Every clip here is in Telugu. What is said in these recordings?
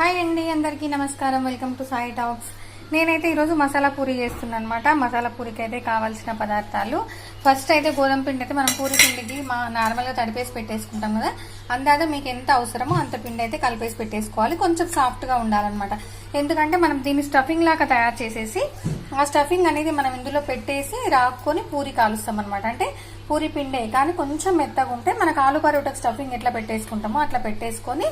హాయ్ అండి అందరికీ నమస్కారం. Welcome to Sai talks. నేనైతే ఈరోజు మసాలా పూరి చేస్తున్నాను అనమాట మసాలా పూరికి అయితే కావాల్సిన పదార్థాలు. ఫస్ట్ అయితే గోధుమ పిండి అయితే మనం పూరి పిండికి మా నార్మల్గా తడిపేసి పెట్టేసుకుంటాం కదా. అందాక మీకు ఎంత అవసరమో అంత పిండి అయితే కలిపేసి పెట్టేసుకోవాలి. కొంచెం సాఫ్ట్గా ఉండాలన్నమాట. ఎందుకంటే మనం దీన్ని స్టఫింగ్ లాగా తయారు చేసేసి ఆ స్టఫింగ్ అనేది మనం ఇందులో పెట్టేసి రాక్కొని పూరి కాలుస్తాం అనమాట అంటే పూరి పిండే. కానీ కొంచెం మెత్తగా ఉంటే మనకు ఆలు పరోటాకు స్టఫింగ్ ఎట్లా పెట్టేసుకుంటామో అట్లా పెట్టేసుకొని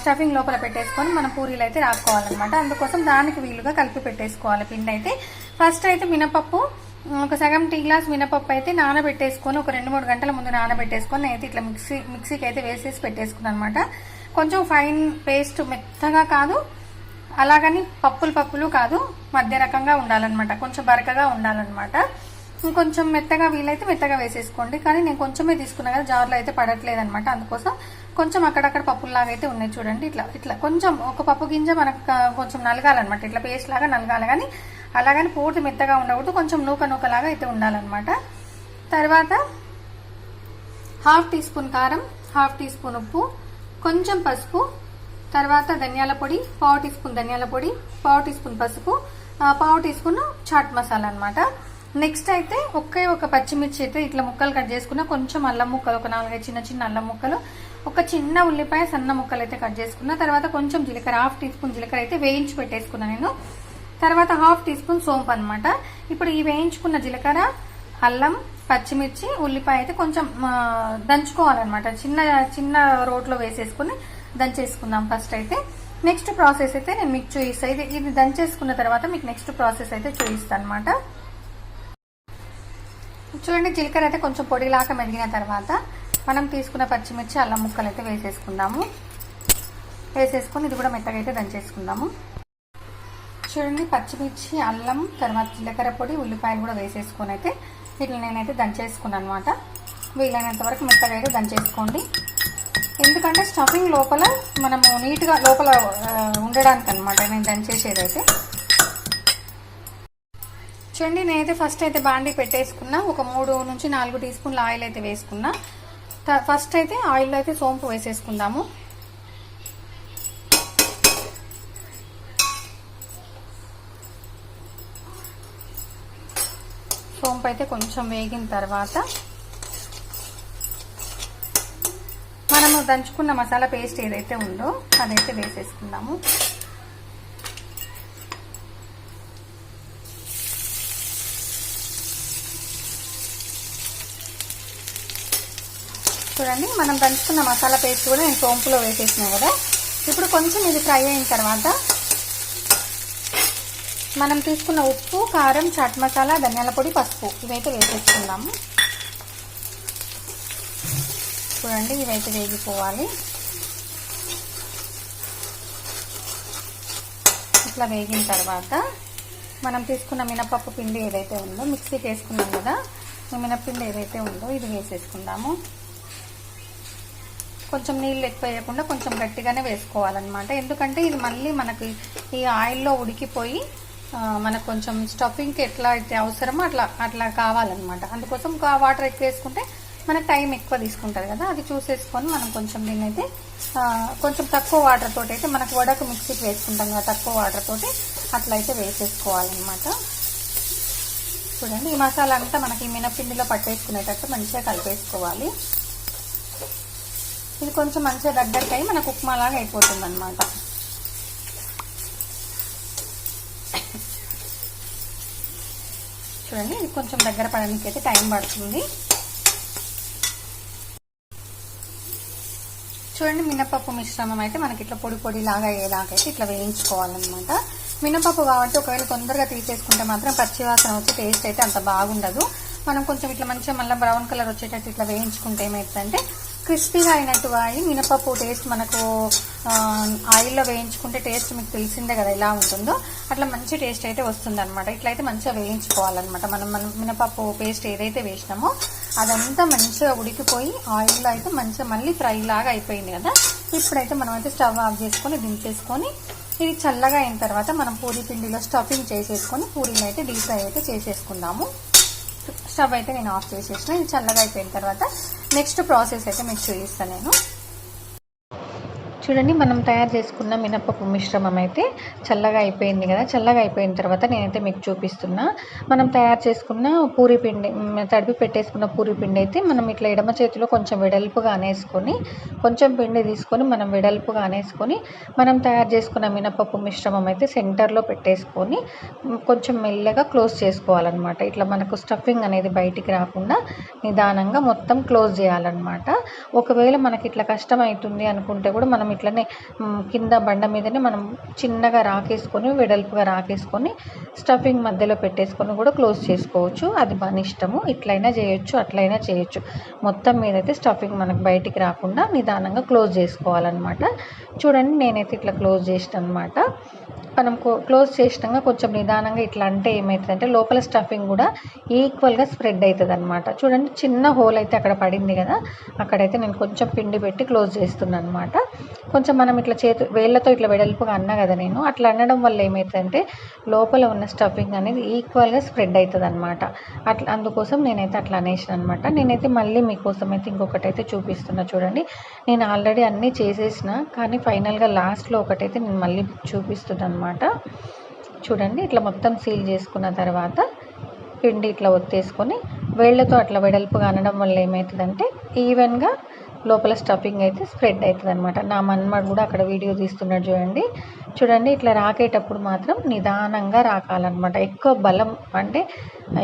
స్టఫింగ్ లోపల పెట్టేసుకొని మనం పూరీలు అయితే రాసుకోవాలన్నమాట అందుకోసం దానికి వీలుగా కలిపి పెట్టేసుకోవాలి పిండి అయితే. ఫస్ట్ అయితే మినపప్పు ఒక సగం టీ గ్లాస్ మినపప్పు అయితే నానబెట్టేసుకొని ఒక రెండు మూడు గంటల ముందు నానబెట్టేసుకొని అయితే ఇట్లా మిక్సీ మిక్సీకి అయితే వేసేసి పెట్టేసుకున్నాను అనమాట కొంచెం ఫైన్ పేస్ట్ మెత్తగా కాదు అలాగని పప్పులు పప్పులు కాదు మధ్య రకంగా ఉండాలన్నమాట. కొంచెం బరకగా ఉండాలన్నమాట. ఇంకొంచెం మెత్తగా వీలైతే మెత్తగా వేసేసుకోండి. కానీ నేను కొంచెమే తీసుకున్నా కదా జార్లో అయితే పడట్లేదు అనమాట అందుకోసం కొంచెం అక్కడక్కడ పప్పుల్లాగా అయితే ఉన్నాయి చూడండి. ఇట్లా ఇట్లా కొంచెం ఒక పప్పు గింజ మనకు కొంచెం నలగాలన్నమాట. ఇట్లా పేస్ట్ లాగా నలగాలి. కానీ అలాగని పూర్తి మెత్తగా ఉండకూడదు. కొంచెం నూక నూకలాగా అయితే ఉండాలన్నమాట. తర్వాత హాఫ్ టీ స్పూన్ కారం హాఫ్ టీ స్పూన్ ఉప్పు కొంచెం పసుపు తర్వాత ధనియాల పొడి పావు టీ స్పూన్ ధనియాల పొడి పావు టీ స్పూన్ పసుపు పావు టీ స్పూన్ చాట్ మసాలా అనమాట నెక్స్ట్ అయితే ఒకే ఒక పచ్చిమిర్చి అయితే ఇట్లా ముక్కలు కట్ చేసుకున్న కొంచెం అల్లం ముక్కలు ఒక నాలుగైదు చిన్న చిన్న అల్లం ముక్కలు ఒక చిన్న ఉల్లిపాయ సన్న ముక్కలు అయితే కట్ చేసుకున్న. తర్వాత కొంచెం జీలకర్ర హాఫ్ టీ స్పూన్ జీలకర్ర అయితే వేయించి పెట్టేసుకున్నా నేను. తర్వాత హాఫ్ టీ స్పూన్ సోంపు అనమాట ఇప్పుడు ఈ వేయించుకున్న జీలకర్ర అల్లం పచ్చిమిర్చి ఉల్లిపాయ అయితే కొంచెం దంచుకోవాలన్నమాట. చిన్న చిన్న రోట్లో వేసేసుకుని దంచేసుకుందాం ఫస్ట్ అయితే. నెక్స్ట్ ప్రాసెస్ అయితే నేను మీకు చూపిస్తాను ఇది ఇది దంచేసుకున్న తర్వాత మీకు నెక్స్ట్ ప్రాసెస్ అయితే చూపిస్తాను అనమాట చూడండి జీలకర్ర అయితే కొంచెం పొడిలాగా మెరిగిన తర్వాత మనం తీసుకున్న పచ్చిమిర్చి అల్లం ముక్కలు అయితే వేసేసుకుందాము. వేసేసుకొని ఇది కూడా మెత్తగా అయితే దంచేసుకుందాము. చూడండి పచ్చిమిర్చి అల్లం తర్వాత జీలకర్ర పొడి ఉల్లిపాయలు కూడా వేసేసుకొని అయితే ఇట్లా నేనైతే దంచేసుకున్నాను అనమాట వీలైనంత వరకు మెత్తగా అయితే దంచేసుకోండి. ఎందుకంటే స్టఫింగ్ లోపల మనము నీట్గా లోపల ఉండడానికి అనమాట నేను దంచేసేదైతే. చూడండి నేనైతే ఫస్ట్ అయితే బాండీ పెట్టేసుకున్నా. ఒక మూడు నుంచి నాలుగు టీ స్పూన్ల ఆయిల్ అయితే వేసుకున్నా. ఫస్ట్ అయితే ఆయిల్లో అయితే సోంపు వేసేసుకుందాము. సోంపు అయితే కొంచెం వేగిన తర్వాత మనము దంచుకున్న మసాలా పేస్ట్ ఏదైతే ఉందో అదైతే వేసేసుకుందాము. చూడండి మనం దంచుకున్న మసాలా పేస్ట్ కూడా నేను సోంపులో వేసేసినా కదా. ఇప్పుడు కొంచెం ఇది ఫ్రై అయిన తర్వాత మనం తీసుకున్న ఉప్పు కారం చాట్ మసాలా ధనియాల పొడి పసుపు ఇవైతే వేసేసుకుందాము. చూడండి ఇవైతే వేగిపోవాలి. ఇట్లా వేగిన తర్వాత మనం తీసుకున్న మినపప్పు పిండి ఏదైతే ఉందో మిక్సీకి వేసుకున్నాం కదా మినపిండి మినప్పిండి ఏదైతే ఉందో ఇది వేసేసుకుందాము. కొంచెం నీళ్ళు ఎక్కువ వేయకుండా కొంచెం గట్టిగానే వేసుకోవాలన్నమాట. ఎందుకంటే ఇది మళ్ళీ మనకి ఈ ఆయిల్లో ఉడికిపోయి మనకు కొంచెం స్టఫింగ్కి ఎట్లా అయితే అవసరమో అట్లా అట్లా కావాలన్నమాట. అందుకోసం వాటర్ ఎక్కువ వేసుకుంటే మనకు టైం ఎక్కువ తీసుకుంటుంది కదా. అది చూసేసుకొని మనం కొంచెం దీన్ని అయితే కొంచెం తక్కువ వాటర్ తోటి అయితే మనకు వడకు మిక్సీకి వేసుకుంటాం కదా తక్కువ వాటర్ తోటి అట్లా అయితే వేసేసుకోవాలన్నమాట. చూడండి ఈ మసాలా అంతా మనకి మినపిండిలో పట్టేసుకునేటట్టు మంచిగా కలిపేసుకోవాలి. ఇది కొంచెం మంచిగా దగ్గరికి అయి మనకు ఉప్మా లాగా అయిపోతుంది అనమాట చూడండి ఇది కొంచెం దగ్గర పడడానికి అయితే టైం పడుతుంది. చూడండి మినపప్పు మిశ్రమం అయితే మనకి ఇట్లా పొడి పొడి లాగా అయ్యేలాగా అయితే ఇట్లా వేయించుకోవాలన్నమాట. మినపప్పు కాబట్టి ఒకవేళ తొందరగా తీసేసుకుంటే మాత్రం పచ్చివాసన వచ్చి టేస్ట్ అయితే అంత బాగుండదు. మనం కొంచెం ఇట్లా మంచిగా మళ్ళీ బ్రౌన్ కలర్ వచ్చేటట్టు ఇట్లా వేయించుకుంటే ఏమవుతుందంటే క్రిస్పీగా అయినట్టు మినపప్పు టేస్ట్ మనకు ఆయిల్లో వేయించుకుంటే టేస్ట్ మీకు తెలిసిందే కదా ఎలా ఉంటుందో. అట్లా మంచి టేస్ట్ అయితే వస్తుందన్నమాట. ఇట్లయితే మంచిగా వేయించుకోవాలన్నమాట. మనం మనం మినపప్పు పేస్ట్ ఏదైతే వేసినామో అదంతా మంచిగా ఉడికిపోయి ఆయిల్లో అయితే మంచిగా మళ్ళీ ఫ్రై లాగా అయిపోయింది కదా. ఇప్పుడైతే మనం అయితే స్టవ్ ఆఫ్ చేసుకొని దించేసుకొని ఇది చల్లగా అయిన తర్వాత మనం పూరి పిండిలో స్టఫింగ్ చేసేసుకొని పూరీలు అయితే డీప్ ఫ్రై అయితే చేసేసుకుందాము. స్టవ్ అయితే నేను ఆఫ్ చేసేసిన. ఇది చల్లగా అయిపోయిన తర్వాత నెక్స్ట్ ప్రాసెస్ అయితే మీకు చూపిస్తాను నేను. చూడండి మనం తయారు చేసుకున్న మినపప్పు మిశ్రమం అయితే చల్లగా అయిపోయింది కదా. చల్లగా అయిపోయిన తర్వాత నేనైతే మీకు చూపిస్తున్నా. మనం తయారు చేసుకున్న పూరి పిండి తడిపి పెట్టేసుకున్న పూరి పిండి అయితే మనం ఇట్లా ఎడమ చేతిలో కొంచెం వెడల్పుగా అనేసుకొని కొంచెం పిండి తీసుకొని మనం వెడల్పుగా అనేసుకొని మనం తయారు చేసుకున్న మినపప్పు మిశ్రమం అయితే సెంటర్లో పెట్టేసుకొని కొంచెం మెల్లగా క్లోజ్ చేసుకోవాలన్నమాట. ఇట్లా మనకు స్టఫింగ్ అనేది బయటికి రాకుండా నిదానంగా మొత్తం క్లోజ్ చేయాలన్నమాట. ఒకవేళ మనకి ఇట్లా కష్టం అవుతుంది అనుకుంటే కూడా మనం ఇట్లనే కింద బండ మీదనే మనం చిన్నగా రాకేసుకొని వెడల్పుగా రాకేసుకొని స్టఫింగ్ మధ్యలో పెట్టేసుకొని కూడా క్లోజ్ చేసుకోవచ్చు. అది మన ఇష్టము. ఇట్లయినా చేయొచ్చు అట్లయినా చేయొచ్చు. మొత్తం మీద అయితే స్టఫింగ్ మనకు బయటికి రాకుండా నిదానంగా క్లోజ్ చేసుకోవాలన్నమాట. చూడండి నేనైతే ఇట్లా క్లోజ్ చేసిన అనమాట మనం క్లోజ్ చేసినాక కొంచెం నిదానంగా ఇట్లా అంటే ఏమవుతుందంటే లోపల స్టఫింగ్ కూడా ఈక్వల్గా స్ప్రెడ్ అవుతుంది అనమాట చూడండి చిన్న హోల్ అయితే అక్కడ పడింది కదా అక్కడైతే నేను కొంచెం పిండి పెట్టి క్లోజ్ చేస్తున్నాను అనమాట కొంచెం మనం ఇట్లా చేతు వేళ్ళతో ఇట్లా వెడల్పుగా అన్నా కదా నేను అట్లా అనడం వల్ల ఏమవుతుందంటే లోపల ఉన్న స్టఫింగ్ అనేది ఈక్వల్గా స్ప్రెడ్ అవుతుంది అనమాట అట్లా అందుకోసం నేనైతే అట్లా అనేసాను అనమాట నేనైతే మళ్ళీ మీకోసం అయితే ఇంకొకటి అయితే చూపిస్తున్నా చూడండి. నేను ఆల్రెడీ అన్నీ చేసేసిన కానీ ఫైనల్గా లాస్ట్లో ఒకటైతే నేను మళ్ళీ చూపిస్తున్నాను అనమాట చూడండి ఇట్లా మొత్తం సీల్ చేసుకున్న తర్వాత పిండి ఇట్లా ఒత్తేసుకొని వేళ్ళతో అట్లా వెడల్పుగా అనడం వల్ల ఏమవుతుందంటే ఈవెన్గా లోపల స్టఫింగ్ అయితే స్ప్రెడ్ అవుతుంది అనమాట నా మన్మడు కూడా అక్కడ వీడియో తీస్తున్నాడు చూడండి. చూడండి ఇట్లా రాకేటప్పుడు మాత్రం నిదానంగా రాకాలన్నమాట. ఎక్కువ బలం అంటే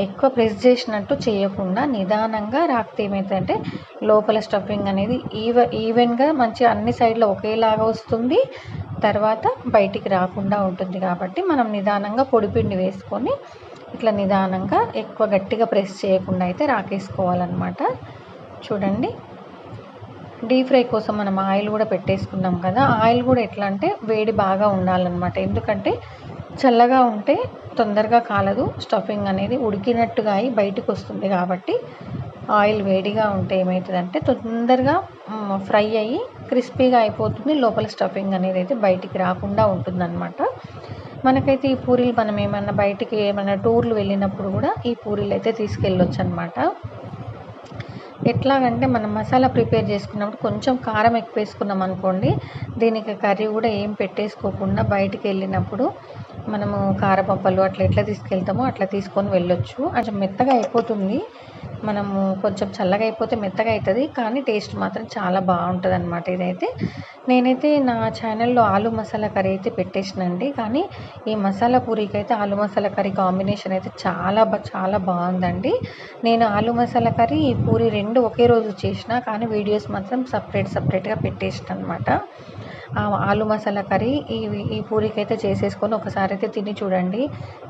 ఎక్కువ ప్రెస్ చేసినట్టు చేయకుండా నిదానంగా రాకితే ఏమవుతుందంటే లోపల స్టఫింగ్ అనేది ఈవ ఈవెన్గా మంచిగా అన్ని సైడ్లో ఒకేలాగా వస్తుంది. తర్వాత బయటికి రాకుండా ఉంటుంది కాబట్టి మనం నిదానంగా పొడిపిండి వేసుకొని ఇట్లా నిదానంగా ఎక్కువ గట్టిగా ప్రెస్ చేయకుండా అయితే రాకేసుకోవాలన్నమాట. చూడండి. డీప్ ఫ్రై కోసం మనం ఆయిల్ కూడా పెట్టేసుకున్నాం కదా. ఆయిల్ కూడా ఎట్లా అంటే వేడి బాగా ఉండాలన్నమాట. ఎందుకంటే చల్లగా ఉంటే తొందరగా కాలదు. స్టఫింగ్ అనేది ఉడికినట్టుగా అయి బయటకు వస్తుంది కాబట్టి ఆయిల్ వేడిగా ఉంటే ఏమవుతుందంటే తొందరగా ఫ్రై అయ్యి క్రిస్పీగా అయిపోతుంది. లోపల స్టఫింగ్ అనేది అయితే బయటికి రాకుండా ఉంటుందన్నమాట. మనకైతే ఈ పూరీలు మనం ఏమన్నా బయటికి ఏమైనా టూర్లు వెళ్ళినప్పుడు కూడా ఈ పూరీలు అయితే తీసుకెళ్ళొచ్చు అనమాట ఎట్లాగంటే మనం మసాలా ప్రిపేర్ చేసుకున్నప్పుడు కొంచెం కారం ఎక్కువ వేసుకున్నాం అనుకోండి దీనికి కర్రీ కూడా ఏం పెట్టేసుకోకుండా బయటికి వెళ్ళినప్పుడు మనము కారపప్పలు అట్లా ఎట్లా తీసుకెళ్తామో అట్లా తీసుకొని వెళ్ళొచ్చు. కొంచెం మెత్తగా అయిపోతుంది. మనము కొంచెం చల్లగా అయిపోతే మెత్తగా అవుతుంది కానీ టేస్ట్ మాత్రం చాలా బాగుంటుంది అనమాట ఇదైతే. నేనైతే నా ఛానల్లో ఆలు మసాలా కర్రీ అయితే పెట్టేసినండి కానీ ఈ మసాలా పూరీకి అయితే ఆలు మసాలా కర్రీ కాంబినేషన్ అయితే చాలా బా చాలా బాగుందండి. నేను ఆలు మసాలా కర్రీ ఈ పూరి రెండు ఒకే రోజు చేసిన కానీ వీడియోస్ మాత్రం సపరేట్ సపరేట్గా పెట్టేసిన అనమాట ఆలు మసాలా కర్రీ ఈ ఈ పూరికి అయితే చేసేసుకొని ఒకసారి అయితే తిని చూడండి.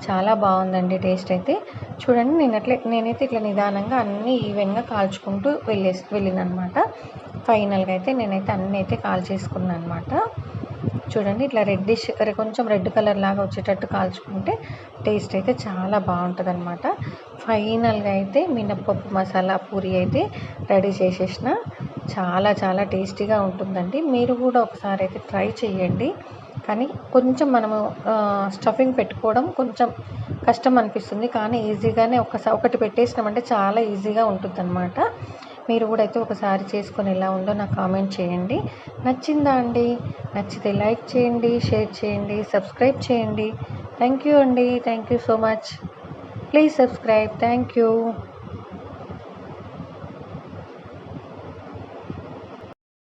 చాలా బాగుందండి టేస్ట్ అయితే. చూడండి నేను అట్లే నేనైతే ఇట్లా నిదానంగా అన్నీ ఈవెన్గా కాల్చుకుంటూ వెళ్ళేసి వెళ్ళినమాట ఫైనల్గా అయితే నేనైతే అన్నీ అయితే కాల్చేసుకున్నాను అనమాట చూడండి ఇట్లా రెడ్డిష్ కొంచెం రెడ్ కలర్ లాగా వచ్చేటట్టు కాల్చుకుంటే టేస్ట్ అయితే చాలా బాగుంటుంది అనమాట ఫైనల్గా అయితే మినప్పప్పు మసాలా పూరి అయితే రెడీ చేసేసిన. చాలా చాలా టేస్టీగా ఉంటుందండి. మీరు కూడా ఒకసారి అయితే ట్రై చేయండి కానీ కొంచెం మనము స్టఫింగ్ పెట్టుకోవడం కొంచెం కష్టం అనిపిస్తుంది. కానీ ఈజీగానే ఒకసారి ఒకటి పెట్టేసినామంటే చాలా ఈజీగా ఉంటుందన్నమాట. మీరు కూడా అయితే ఒకసారి చేసుకొని ఎలా ఉందో నాకు కామెంట్ చేయండి. నచ్చిందా అండి? నచ్చితే లైక్ చేయండి షేర్ చేయండి సబ్స్క్రైబ్ చేయండి. థ్యాంక్ యూ అండి. Thank you so much. Please subscribe. Thank you.